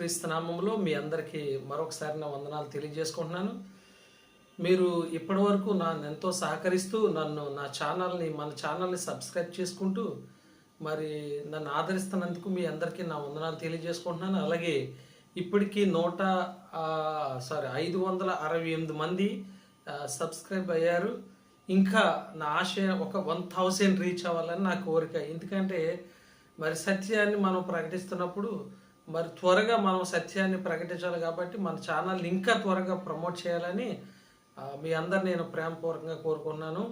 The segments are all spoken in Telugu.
యేసుక్రీస్తు నామంలో మీ అందరికీ మరొకసారి నా వందనాలు తెలియజేసుకుంటున్నాను. మీరు ఇప్పటివరకు నన్ను ఎంతో సహకరిస్తూ నన్ను నా ఛానల్ని మన ఛానల్ని సబ్స్క్రైబ్ చేసుకుంటూ మరి నన్ను ఆదరిస్తున్నందుకు మీ అందరికీ నా వందనాలు తెలియజేసుకుంటున్నాను. అలాగే ఇప్పటికీ నూట సారీ ఐదు వందల అరవై ఎనిమిది మంది సబ్స్క్రైబ్ అయ్యారు. ఇంకా నా ఆశ ఒక వన్ థౌసండ్ రీచ్ అవ్వాలని నా కోరిక. ఎందుకంటే మరి సత్యాన్ని మనం ప్రకటిస్తున్నప్పుడు మరి త్వరగా మనం సత్యాన్ని ప్రకటించాలి కాబట్టి మన ఛానల్ని ఇంకా త్వరగా ప్రమోట్ చేయాలని మీ అందరు నేను ప్రేమపూర్వకంగా కోరుకున్నాను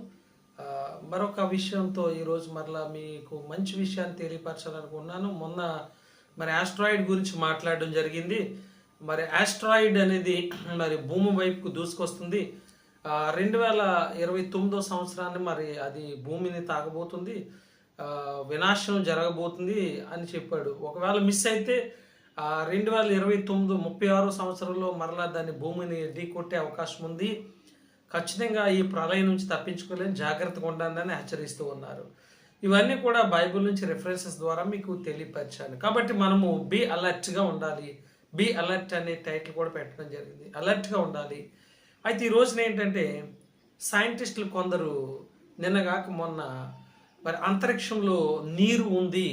మరొక విషయంతో ఈరోజు మరలా మీకు మంచి విషయాన్ని తెలియపరచాలనుకున్నాను మొన్న మరి ఆస్ట్రాయిడ్ గురించి మాట్లాడడం జరిగింది. మరి ఆస్ట్రాయిడ్ అనేది మరి భూమి వైపుకు దూసుకొస్తుంది. రెండు వేల ఇరవై తొమ్మిదో సంవత్సరాన్ని మరి అది భూమిని తాగబోతుంది వినాశనం జరగబోతుంది అని చెప్పాడు. ఒకవేళ మిస్ అయితే రెండు వేల ఇరవై తొమ్మిది ముప్పై ఆరో సంవత్సరంలో మరలా దాన్ని భూమిని ఢీకొట్టే అవకాశం ఉంది. ఖచ్చితంగా ఈ ప్రళయం నుంచి తప్పించుకోలేని జాగ్రత్తగా ఉండాలని హెచ్చరిస్తూ ఉన్నారు. ఇవన్నీ కూడా బైబిల్ నుంచి రెఫరెన్సెస్ ద్వారా మీకు తెలియపరిచాను. కాబట్టి మనము బీ అలర్ట్గా ఉండాలి. బీ అలర్ట్ అనే టైటిల్ కూడా పెట్టడం జరిగింది. అలర్ట్గా ఉండాలి. అయితే ఈ రోజున ఏంటంటే సైంటిస్టులు కొందరు నిన్నగాక మొన్న మరి అంతరిక్షంలో నీరు ఉంది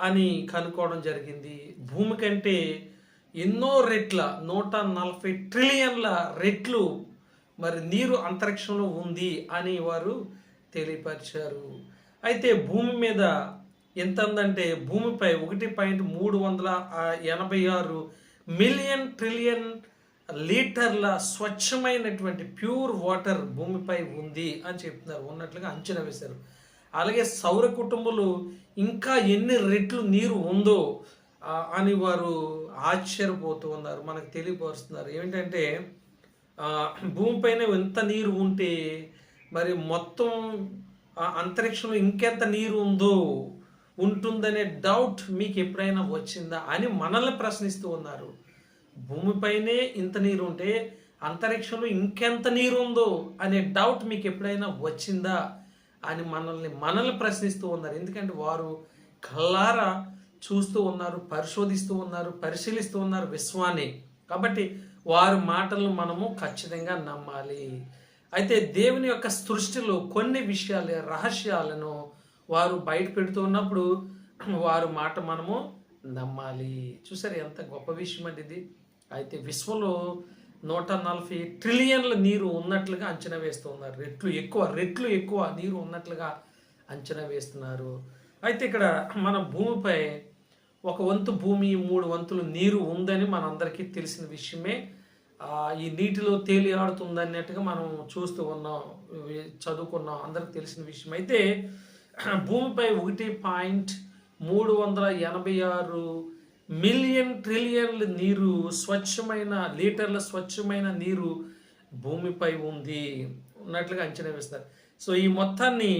అని కనుక్కోవడం జరిగింది. భూమి కంటే ఎన్నో రెట్ల నూట నలభై ట్రిలియన్ల రెట్లు మరి నీరు అంతరిక్షంలో ఉంది అని వారు తెలియపరిచారు. అయితే భూమి మీద ఎంత ఉందంటే భూమిపై ఒకటి పాయింట్ మూడు వందల ఎనభై ఆరు మిలియన్ ట్రిలియన్ లీటర్ల స్వచ్ఛమైనటువంటి ప్యూర్ వాటర్ భూమిపై ఉంది అని చెప్తున్నారు. ఉన్నట్లుగా అంచనా వేశారు. అలాగే సౌర కుటుంబాలు ఇంకా ఎన్ని రెట్లు నీరు ఉందో అని వారు ఆశ్చర్యపోతూ ఉన్నారు మనకు తెలియపరుస్తున్నారు. ఏమిటంటే భూమిపైన ఎంత నీరు ఉంటే మరి మొత్తం అంతరిక్షంలో ఇంకెంత నీరు ఉందో ఉంటుందనే డౌట్ మీకు ఎప్పుడైనా వచ్చిందా అని మనల్ని ప్రశ్నిస్తూ ఉన్నారు. భూమిపైనే ఇంత నీరు ఉంటే అంతరిక్షంలో ఇంకెంత నీరు ఉందో అనే డౌట్ మీకు ఎప్పుడైనా వచ్చిందా? అని మనల్ని మనల్ని ప్రశ్నిస్తూ ఉన్నారు. ఎందుకంటే వారు కల్లారా చూస్తూ ఉన్నారు పరిశోధిస్తూ ఉన్నారు పరిశీలిస్తూ ఉన్నారు విశ్వాన్ని. కాబట్టి వారి మాటలను మనము ఖచ్చితంగా నమ్మాలి. అయితే దేవుని యొక్క సృష్టిలో కొన్ని విషయాలు రహస్యాలను వారు బయట పెడుతూ ఉన్నప్పుడు వారు మాట మనము నమ్మాలి. చూసారు ఎంత గొప్ప విషయం అండి ఇది. అయితే విశ్వంలో నూట నలభై ట్రిలియన్ల నీరు ఉన్నట్లుగా అంచనా వేస్తున్నారు. రెట్లు ఎక్కువ రెట్లు ఎక్కువ నీరు ఉన్నట్లుగా అంచనా వేస్తున్నారు. అయితే ఇక్కడ మన భూమిపై ఒక వంతు భూమి మూడు వంతులు నీరు ఉందని మనందరికీ తెలిసిన విషయమే. ఈ నీటిలో తేలి అన్నట్టుగా మనం చూస్తూ ఉన్నాం చదువుకున్నాం అందరికి తెలిసిన విషయం. అయితే భూమిపై ఒకటి పాయింట్ మూడు వందల ఎనభై ఆరు మిలియన్ ట్రిలియన్ల నీరు స్వచ్ఛమైన లీటర్ల స్వచ్ఛమైన నీరు భూమిపై ఉంది ఉన్నట్లుగా అంచనా వేస్తారు. సో ఈ మొత్తాన్ని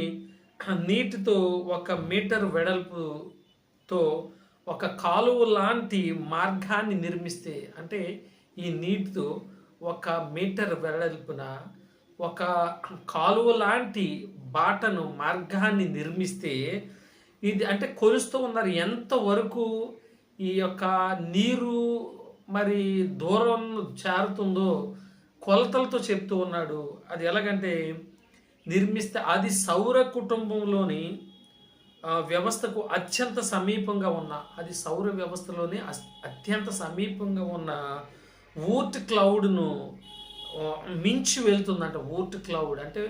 నీటితో ఒక మీటర్ వెడల్పుతో ఒక కాలువ లాంటి మార్గాన్ని నిర్మిస్తే అంటే ఈ నీటితో ఒక మీటర్ వెడల్పున ఒక కాలువ లాంటి బాటను మార్గాన్ని నిర్మిస్తే ఇది అంటే కొలుస్తూ ఉన్నారు. ఎంతవరకు ఈ యొక్క నీరు మరి దూరం చేరుతుందో కొలతలతో చెప్తూ ఉన్నాడు. అది ఎలాగంటే నిర్మిస్తే అది సౌర కుటుంబంలోని వ్యవస్థకు అత్యంత సమీపంగా ఉన్న అది సౌర వ్యవస్థలోని అత్యంత సమీపంగా ఉన్న ఊర్ట్ క్లౌడ్ను మించి వెళ్తుందంట ఊర్ట్ క్లౌడ్. అంటే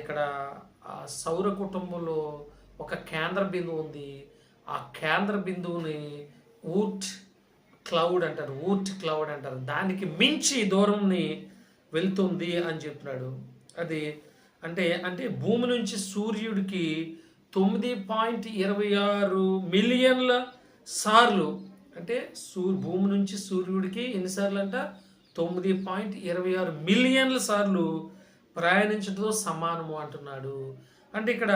ఇక్కడ సౌర కుటుంబంలో ఒక కేంద్ర బిందువు ఉంది. ఆ కేంద్ర బిందువుని ఊట్ క్లౌడ్ అంటారు ఊట్ క్లౌడ్ అంటారు. దానికి మించి దూరంని వెళ్తుంది అని చెప్తున్నాడు. అది అంటే అంటే భూమి నుంచి సూర్యుడికి తొమ్మిది పాయింట్ ఇరవై ఆరు మిలియన్ల సార్లు అంటే సూ భూమి నుంచి సూర్యుడికి ఎన్నిసార్లు అంట తొమ్మిది పాయింట్ ఇరవై ఆరు మిలియన్ల సార్లు ప్రయాణించడంతో సమానము అంటున్నాడు. అంటే ఇక్కడ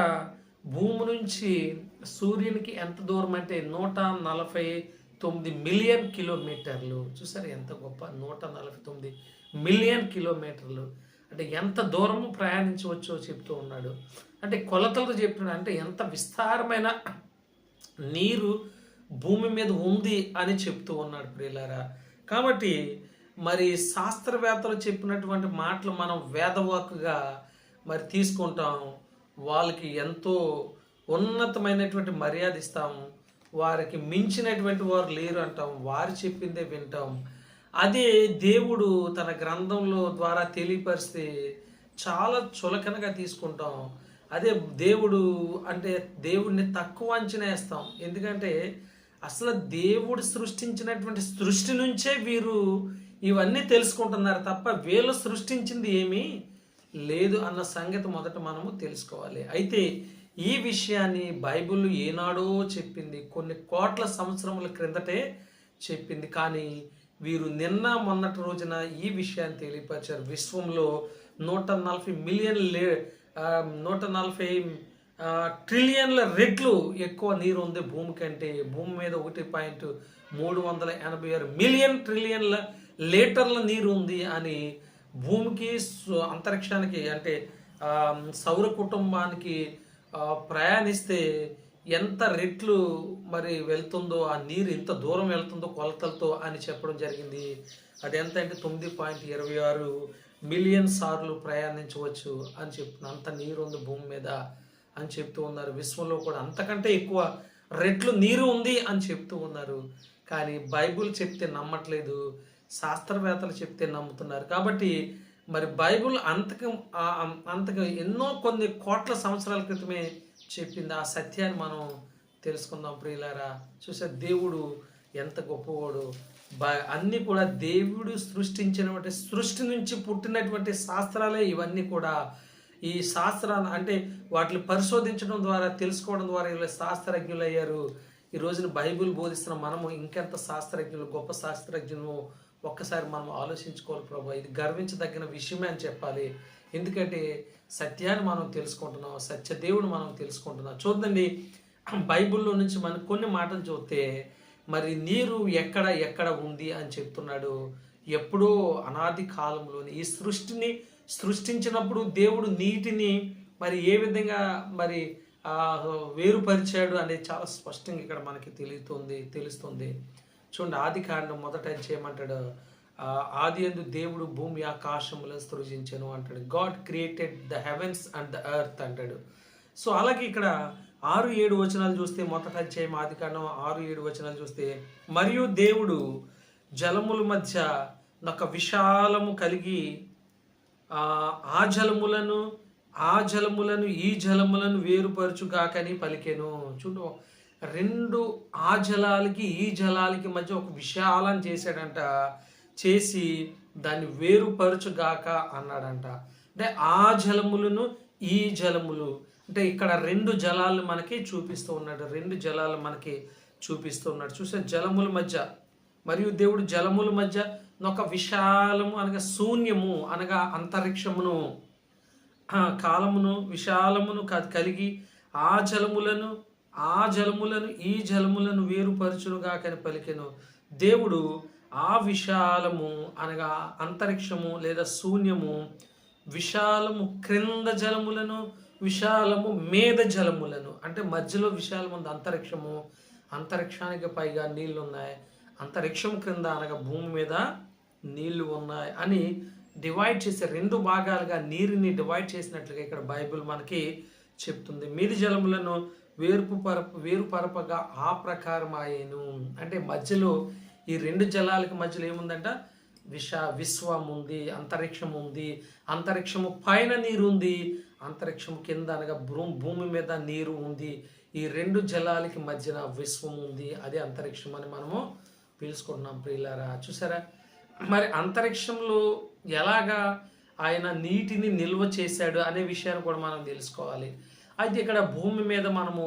భూమి నుంచి సూర్యునికి ఎంత దూరం అంటే నూట నలభై తొమ్మిది మిలియన్ కిలోమీటర్లు. చూసారు ఎంత గొప్ప? నూట నలభై తొమ్మిది మిలియన్ కిలోమీటర్లు. అంటే ఎంత దూరము ప్రయాణించవచ్చో చెప్తూ ఉన్నాడు. అంటే కొలతలతో చెప్తున్నాడు అంటే ఎంత విస్తారమైన నీరు భూమి మీద ఉంది అని చెప్తూ ఉన్నాడు ప్రియులారా. కాబట్టి మరి శాస్త్రవేత్తలు చెప్పినటువంటి మాటలు మనం వేదవాకుగా మరి తీసుకుంటాం. వాళ్ళకి ఎంతో ఉన్నతమైనటువంటి మర్యాద ఇస్తాం వారికి మించినటువంటి వారు లేరు అంటాం. వారు చెప్పిందే వింటాం. అదే దేవుడు తన గ్రంథంలో ద్వారా తెలియపరిస్తే చాలా చులకనగా తీసుకుంటాం. అదే దేవుడు అంటే దేవుడిని తక్కువ అంచనా వేస్తాం. ఎందుకంటే అసలు దేవుడు సృష్టించినటువంటి సృష్టి నుంచే వీరు ఇవన్నీ తెలుసుకుంటున్నారు తప్ప వీళ్ళు సృష్టించింది ఏమీ లేదు అన్న సంగతి మొదట మనము తెలుసుకోవాలి. అయితే ఈ విషయాన్ని బైబిల్ ఏనాడో చెప్పింది కొన్ని కోట్ల సంవత్సరముల క్రిందటే చెప్పింది. కానీ వీరు నిన్న మొన్నటి రోజున ఈ విషయాన్ని తెలియపరిచారు. విశ్వంలో నూట నలభై మిలియన్ లే నూట నలభై ట్రిలియన్ల రెట్లు ఎక్కువ నీరు ఉంది భూమి కంటే భూమి మీద ఒకటి పాయింట్ మూడు వందల ఎనభై ఆరు మిలియన్ ట్రిలియన్ల లీటర్ల నీరు ఉంది అని భూమికి సు- అంతరిక్షానికి అంటే సౌర కుటుంబానికి ప్రయాణిస్తే ఎంత రెట్లు మరి వెళ్తుందో ఆ నీరు ఎంత దూరం వెళ్తుందో కొలతలతో అని చెప్పడం జరిగింది. అది ఎంత అంటే తొమ్మిది పాయింట్ ఇరవై ఆరు మిలియన్ సార్లు ప్రయాణించవచ్చు అని చెప్తున్నా. అంత నీరు ఉంది భూమి మీద అని చెప్తూ ఉన్నారు. విశ్వంలో కూడా అంతకంటే ఎక్కువ రెట్లు నీరు ఉంది అని చెప్తూ ఉన్నారు. కానీ బైబుల్ చెప్తే నమ్మట్లేదు. శాస్త్రవేత్తలు చెప్తే నమ్ముతున్నారు. కాబట్టి మరి బైబుల్ అంతకు అంతకు ఎన్నో కొన్ని కోట్ల సంవత్సరాల క్రితమే చెప్పింది. ఆ సత్యాన్ని మనం తెలుసుకుందాం ప్రియులారా. చూసే దేవుడు ఎంత గొప్పవాడు. బ అన్నీ కూడా దేవుడు సృష్టించినటువంటి సృష్టి నుంచి పుట్టినటువంటి శాస్త్రాలే ఇవన్నీ కూడా. ఈ శాస్త్రాన్ని అంటే వాటిని పరిశోధించడం ద్వారా తెలుసుకోవడం ద్వారా వీళ్ళు శాస్త్రజ్ఞులు అయ్యారు ఈ రోజున బైబిల్ బోధిస్తున్న మనము ఇంకెంత శాస్త్రజ్ఞులు గొప్ప శాస్త్రజ్ఞులు ఒక్కసారి మనం ఆలోచించుకోవాలి ప్రభు. ఇది గర్వించదగిన విషయమే అని చెప్పాలి. ఎందుకంటే సత్యాన్ని మనం తెలుసుకుంటున్నాం సత్యదేవుడు మనం తెలుసుకుంటున్నాం. చూడండి బైబిల్లో నుంచి మనం కొన్ని మాటలు చూస్తే మరి నీరు ఎక్కడ ఎక్కడ ఉంది అని చెప్తున్నాడు. ఎప్పుడో అనాది కాలంలోని ఈ సృష్టిని సృష్టించినప్పుడు దేవుడు నీటిని మరి ఏ విధంగా మరి వేరుపరిచాడు అనేది చాలా స్పష్టంగా ఇక్కడ మనకి తెలుస్తుంది తెలుస్తుంది. చూడండి ఆది కాండం మొదట చేయమంటాడు? ఆది ఎందు దేవుడు భూమి ఆకాశములను సృజించను అంటాడు. God created the heavens and the earth అంటాడు. సో అలాగే ఇక్కడ ఆరు ఏడు వచనాలు చూస్తే మొదట అధ్యాయం ఆది కాండం ఆరు ఏడు వచనాలు చూస్తే మరియు దేవుడు జలముల మధ్య ఒక విశాలము కలిగి ఆ ఆ జలములను ఆ జలములను ఈ జలములను వేరుపరచుగాకని పలికెను. చూడు రెండు ఆ జలాలకి ఈ జలాలకి మధ్య ఒక విశాలం చేశాడంట. చేసి దాన్ని వేరుపరచుగాక అన్నాడంట. అంటే ఆ జలములను ఈ జలములు. అంటే ఇక్కడ రెండు జలాలు మనకి చూపిస్తూ ఉన్నాడు. రెండు జలాలు మనకి చూపిస్తూ ఉన్నాడు. చూసే జలముల మధ్య మరియు దేవుడు జలముల మధ్య ఒక విశాలము అనగా శూన్యము అనగా అంతరిక్షమును కాలమును విశాలమును కలిగి ఆ జలములను ఆ జలములను ఈ జలములను వేరుపరచునుగా కని పలికెను. దేవుడు ఆ విశాలము అనగా అంతరిక్షము లేదా శూన్యము విశాలము క్రింద జలములను విశాలము మీద జలములను. అంటే మధ్యలో విశాలము ఉంది అంతరిక్షము. అంతరిక్షానికి పైగా నీళ్ళు ఉన్నాయి అంతరిక్షం క్రింద అనగా భూమి మీద నీళ్ళు ఉన్నాయి అని డివైడ్ చేసే రెండు భాగాలుగా నీరుని డివైడ్ చేసినట్లుగా ఇక్కడ బైబిల్ మనకి చెప్తుంది. మీది జలములను వేరుపు పరప వేరుపరపగా ఆ ప్రకారం ఆయను అంటే మధ్యలో ఈ రెండు జలాలకి మధ్యలో ఏముందంట? విష విశ్వం ఉంది అంతరిక్షం ఉంది. అంతరిక్షము పైన నీరు ఉంది. అంతరిక్షం కింద అనగా భూ భూమి మీద నీరు ఉంది. ఈ రెండు జలాలకి మధ్యన విశ్వం ఉంది. అదే అంతరిక్షం అని మనము పిలుచుకుంటున్నాం ప్రియులారా. చూసారా? మరి అంతరిక్షంలో ఎలాగా ఆయన నీటిని నిల్వ చేశాడు అనే విషయాన్ని కూడా మనం తెలుసుకోవాలి. అయితే ఇక్కడ భూమి మీద మనము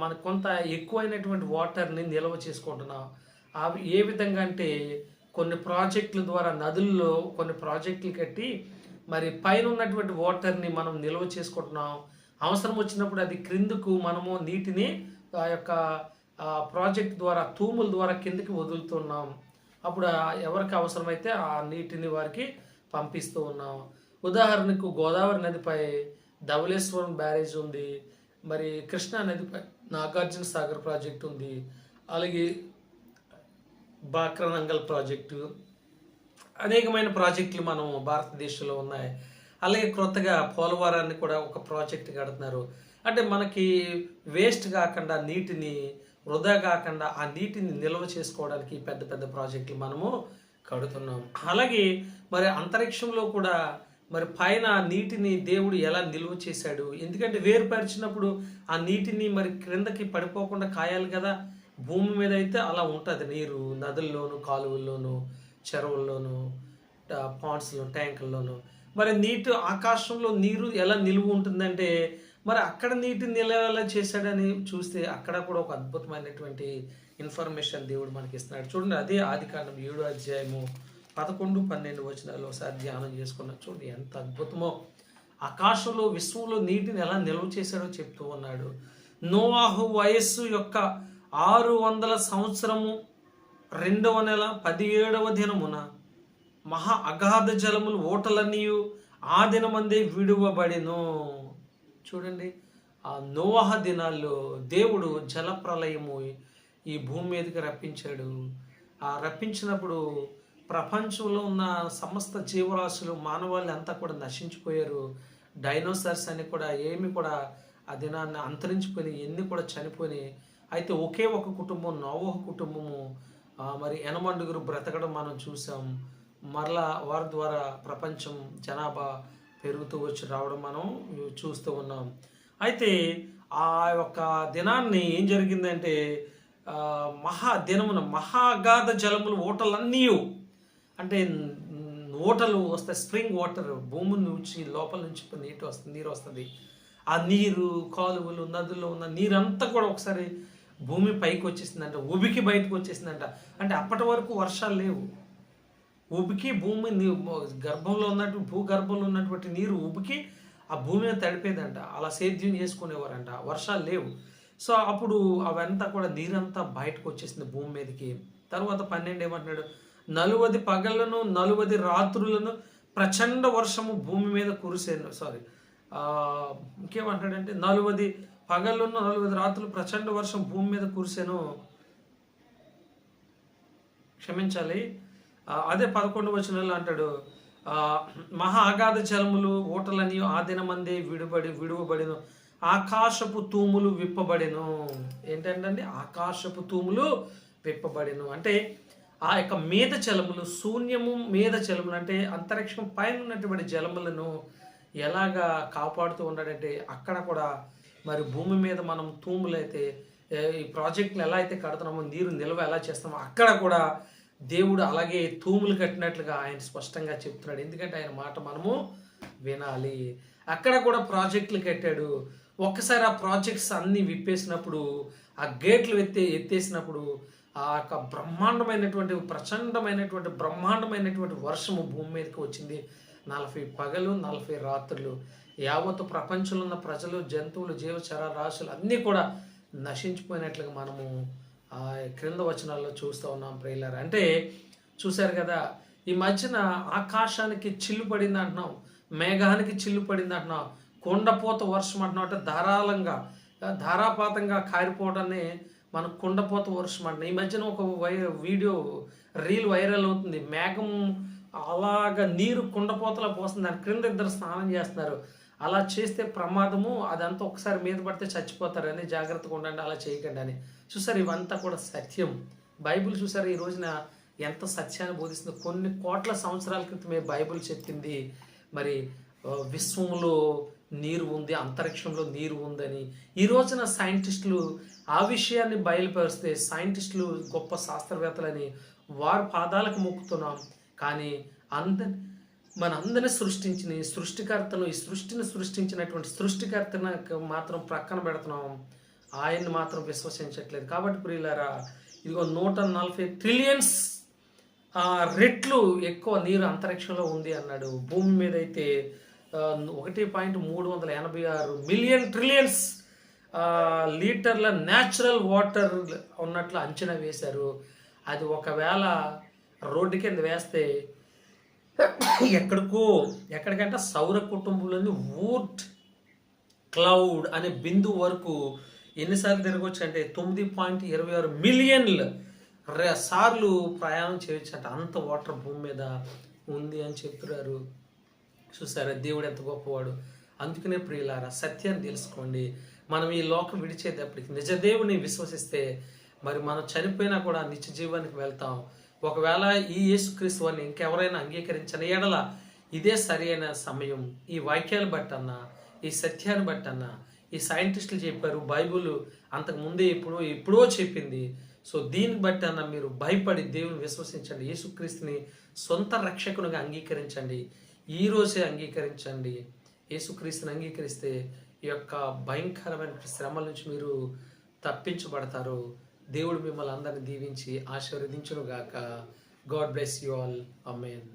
మన కొంత ఎక్కువైనటువంటి వాటర్ని నిల్వ చేసుకుంటున్నాం. అవి ఏ విధంగా అంటే కొన్ని ప్రాజెక్టుల ద్వారా నదుల్లో కొన్ని ప్రాజెక్టులు కట్టి మరి పైన ఉన్నటువంటి వాటర్ని మనం నిల్వ చేసుకుంటున్నాం. అవసరం వచ్చినప్పుడు అది క్రిందకు మనము నీటిని ఆ యొక్క ప్రాజెక్ట్ ద్వారా తూముల ద్వారా కిందకి వదులుతున్నాం. అప్పుడు ఎవరికి అవసరమైతే ఆ నీటిని వారికి పంపిస్తూ ఉన్నాం. ఉదాహరణకు గోదావరి నదిపై ధవళేశ్వరం బ్యారేజ్ ఉంది. మరి కృష్ణా నది నాగార్జున సాగర్ ప్రాజెక్ట్ ఉంది. అలాగే బాక్రనంగల్ ప్రాజెక్టు. అనేకమైన ప్రాజెక్టులు మనం భారతదేశంలో ఉన్నాయి. అలాగే క్రొత్తగా పోలవరాన్ని కూడా ఒక ప్రాజెక్ట్ కడుతున్నారు. అంటే మనకి వేస్ట్ కాకుండా నీటిని వృధా కాకుండా ఆ నీటిని నిల్వ చేసుకోవడానికి పెద్ద పెద్ద ప్రాజెక్టులు మనము కడుతున్నాం. అలాగే మరి అంతరిక్షంలో కూడా మరి పైన ఆ నీటిని దేవుడు ఎలా నిల్వ చేశాడు? ఎందుకంటే వేరుపరిచినప్పుడు ఆ నీటిని మరి క్రిందకి పడిపోకుండా కాయాలి కదా. భూమి మీద అయితే అలా ఉంటుంది. నీరు నదుల్లోను కాలువల్లోను చెరువుల్లోను పాండ్స్లో ట్యాంకుల్లోను. మరి నీటి ఆకాశంలో నీరు ఎలా నిలువ ఉంటుందంటే మరి అక్కడ నీటి నిలవేలా చేశాడని చూస్తే అక్కడ కూడా ఒక అద్భుతమైనటువంటి ఇన్ఫర్మేషన్ దేవుడు మనకి ఇస్తున్నాడు. చూడండి అదే ఆది కాండం ఏడు అధ్యాయము పదకొండు పన్నెండు వచనాలు ఒకసారి ధ్యానం చేసుకున్న చూడండి ఎంత అద్భుతమో. ఆకాశంలో విశ్వంలో నీటిని ఎలా నిల్వ చేశాడో చెప్తూ ఉన్నాడు. నోవాహు వయస్సు యొక్క ఆరు వందల సంవత్సరము రెండవ నెల పదిహేడవ దినమున మహా అగాధ జలములు ఓటలన్నీ ఆ దినమందే విడువబడెను. చూడండి ఆ నోవాహ దినాల్లో దేవుడు జలప్రలయము ఈ భూమి మీదకి రప్పించాడు. ఆ రప్పించినప్పుడు ప్రపంచంలో ఉన్న సమస్త జీవరాశులు మానవాళ్ళు అంతా కూడా నశించిపోయారు. డైనోసార్స్ అని కూడా ఏమి కూడా ఆ దినాన్ని అంతరించిపోయి ఎన్ని కూడా చనిపోయి అయితే ఒకే ఒక కుటుంబం నోవహ కుటుంబము. మరి ఎనమండుగురు బ్రతకడం మనం చూసాం. మరలా వారి ద్వారా ప్రపంచం జనాభా పెరుగుతూ వచ్చి రావడం మనం చూస్తూ ఉన్నాం. అయితే ఆ యొక్క దినాన్ని ఏం జరిగిందంటే మహా దినమున మహాగాధ జలములు ఓటలన్నీ అంటే ఓటలు వస్తాయి స్ప్రింగ్ వాటర్ భూమి నుంచి లోపల నుంచి నీటి వస్తుంది నీరు వస్తుంది. ఆ నీరు కాలువలు నదుల్లో ఉన్న నీరంతా కూడా ఒకసారి భూమి పైకి వచ్చేసిందంట ఉబికి బయటకు వచ్చేసిందంట. అంటే అప్పటి వరకు వర్షాలు లేవు. ఉబికి భూమి గర్భంలో ఉన్నట్టు భూగర్భంలో ఉన్నటువంటి నీరు ఉబికి ఆ భూమిని తడిపేదంట. అలా సేద్యం చేసుకునేవారంట. వర్షాలు లేవు. సో అప్పుడు అవంతా కూడా నీరంతా బయటకు వచ్చేసింది భూమి మీదకి. తర్వాత పన్నెండు ఏమంటున్నాడు? నలువది పగళ్ళను నలువది రాత్రులను ప్రచండ వర్షము భూమి మీద కురిసేను. సారీ ఇంకేమంటాడంటే నలువది పగళ్ళున్న నలువది రాత్రులు ప్రచండ వర్షం భూమి మీద కురిసేను. క్షమించాలి. అదే పదకొండు వచనంలో అంటాడు. మహా అగాధ జలములు ఓటలని ఆ దినమందే విడుబడి విడువబడిను. ఆకాశపు తూములు విప్పబడెను. ఏంటంటే ఆకాశపు తూములు విప్పబడెను. అంటే ఆ యొక్క మేధ జలములు శూన్యము మేధ జలములు అంటే అంతరిక్షం పైన ఉన్నటువంటి జలములను ఎలాగా కాపాడుతూ ఉన్నాడంటే అక్కడ కూడా మరి భూమి మీద మనం తూములైతే ఈ ప్రాజెక్టులు ఎలా అయితే కడుతున్నామో నీరు నిల్వ ఎలా చేస్తామో అక్కడ కూడా దేవుడు అలాగే తూములు కట్టినట్లుగా ఆయన స్పష్టంగా చెప్తున్నాడు. ఎందుకంటే ఆయన మాట మనము వినాలి. అక్కడ కూడా ప్రాజెక్టులు కట్టాడు. ఒక్కసారి ఆ ప్రాజెక్ట్స్ అన్నీ విప్పేసినప్పుడు ఆ గేట్లు ఎత్తే ఎత్తేసినప్పుడు ఆ యొక్క బ్రహ్మాండమైనటువంటి ప్రచండమైనటువంటి బ్రహ్మాండమైనటువంటి వర్షము భూమి మీదకి వచ్చింది. నలభై పగలు నలభై రాత్రులు. యావత్తు ప్రపంచంలో ఉన్న ప్రజలు జంతువులు జీవచర రాశులు అన్నీ కూడా నశించిపోయినట్లుగా మనము ఆ క్రింద వచనాల్లో చూస్తూ ఉన్నాం ప్రియులారు. అంటే చూశారు కదా ఈ మధ్యన ఆకాశానికి చిల్లు పడింది అంటున్నాం మేఘానికి చిల్లు పడింది అంటున్నాం కొండపోత వర్షం అంటున్నాం అంటే ధారాళంగా ధారాపాతంగా కారిపోవడాన్ని మనకు కుండపోత వర్షం అంట ఈ మధ్యన ఒక వై వీడియో రీల్ వైరల్ అవుతుంది. మేఘం అలాగ నీరు కుండపోతలా పోస్తుంది. దాని క్రింద ఇద్దరు స్నానం చేస్తున్నారు. అలా చేస్తే ప్రమాదము అదంతా ఒకసారి మీద పడితే చచ్చిపోతారని జాగ్రత్తగా ఉండండి అలా చేయకండి అని. చూసారు ఇవంతా కూడా సత్యం. బైబిల్ చూసారు ఈ రోజున ఎంత సత్యాన్ని బోధిస్తుందో. కొన్ని కోట్ల సంవత్సరాల క్రితమే బైబిల్ చెప్పింది. మరి విశ్వంలో నీరు ఉంది అంతరిక్షంలో నీరు ఉందని. ఈ రోజున సైంటిస్టులు ఆ విషయాన్ని బయలుపరిస్తే సైంటిస్టులు గొప్ప శాస్త్రవేత్తలని వారి పాదాలకు మొక్కుతున్నాం. కానీ అంద మనందరిని సృష్టించిన ఈ సృష్టికర్తను ఈ సృష్టిని సృష్టించినటువంటి సృష్టికర్తను మాత్రం ప్రక్కన పెడుతున్నాం. ఆయన్ని మాత్రం విశ్వసించట్లేదు. కాబట్టి ప్రియులారా ఇదిగో నూట నలభై ట్రిలియన్స్ ఆ, రెట్లు ఎక్కువ నీరు అంతరిక్షంలో ఉంది అన్నాడు. భూమి మీద అయితే ఒకటి పాయింట్ మూడు వందల ఎనభై ఆరు మిలియన్ ట్రిలియన్స్ లీటర్ల న్యాచురల్ వాటర్ ఉన్నట్లు అంచనా వేశారు. అది ఒకవేళ రోడ్డు కింద వేస్తే ఎక్కడికో ఎక్కడికంటే సౌర కుటుంబంలోని ఊట్ క్లౌడ్ అనే బిందు వరకు ఎన్నిసార్లు తిరగవచ్చు అంటే తొమ్మిది పాయింట్ ఇరవై ఆరు మిలియన్లు సార్లు ప్రయాణం చేయొచ్చు అంటే అంత వాటర్ భూమి మీద ఉంది అని చెప్తున్నారు. చూసారా? దేవుడు ఎంత గొప్పవాడు. అందుకనే ప్రియులారా సత్యాన్ని తెలుసుకోండి. మనం ఈ లోకం విడిచేటప్పటికి నిజ దేవుని విశ్వసిస్తే మరి మనం చనిపోయినా కూడా నిత్య జీవానికి వెళ్తాం. ఒకవేళ ఈ యేసుక్రీస్తు అని ఇంకెవరైనా అంగీకరించిన ఎడల ఇదే సరైన సమయం. ఈ వాక్యాలు బట్టన్నా ఈ సత్యాన్ని బట్టన్నా ఈ సైంటిస్టులు చెప్పారు బైబుల్ అంతకు ముందే ఎప్పుడో ఎప్పుడో చెప్పింది. సో దీన్ని బట్టి అన్న మీరు భయపడి దేవుని విశ్వసించండి. యేసుక్రీస్తుని సొంత రక్షకునిగా అంగీకరించండి. ఈరోజే అంగీకరించండి. యేసుక్రీస్తుని అంగీకరిస్తే ఈ యొక్క భయంకరమైన శ్రమల నుంచి మీరు తప్పించబడతారు. దేవుడు మిమ్మల్ని అందరిని దీవించి ఆశీర్వదించును గాక God bless you all amen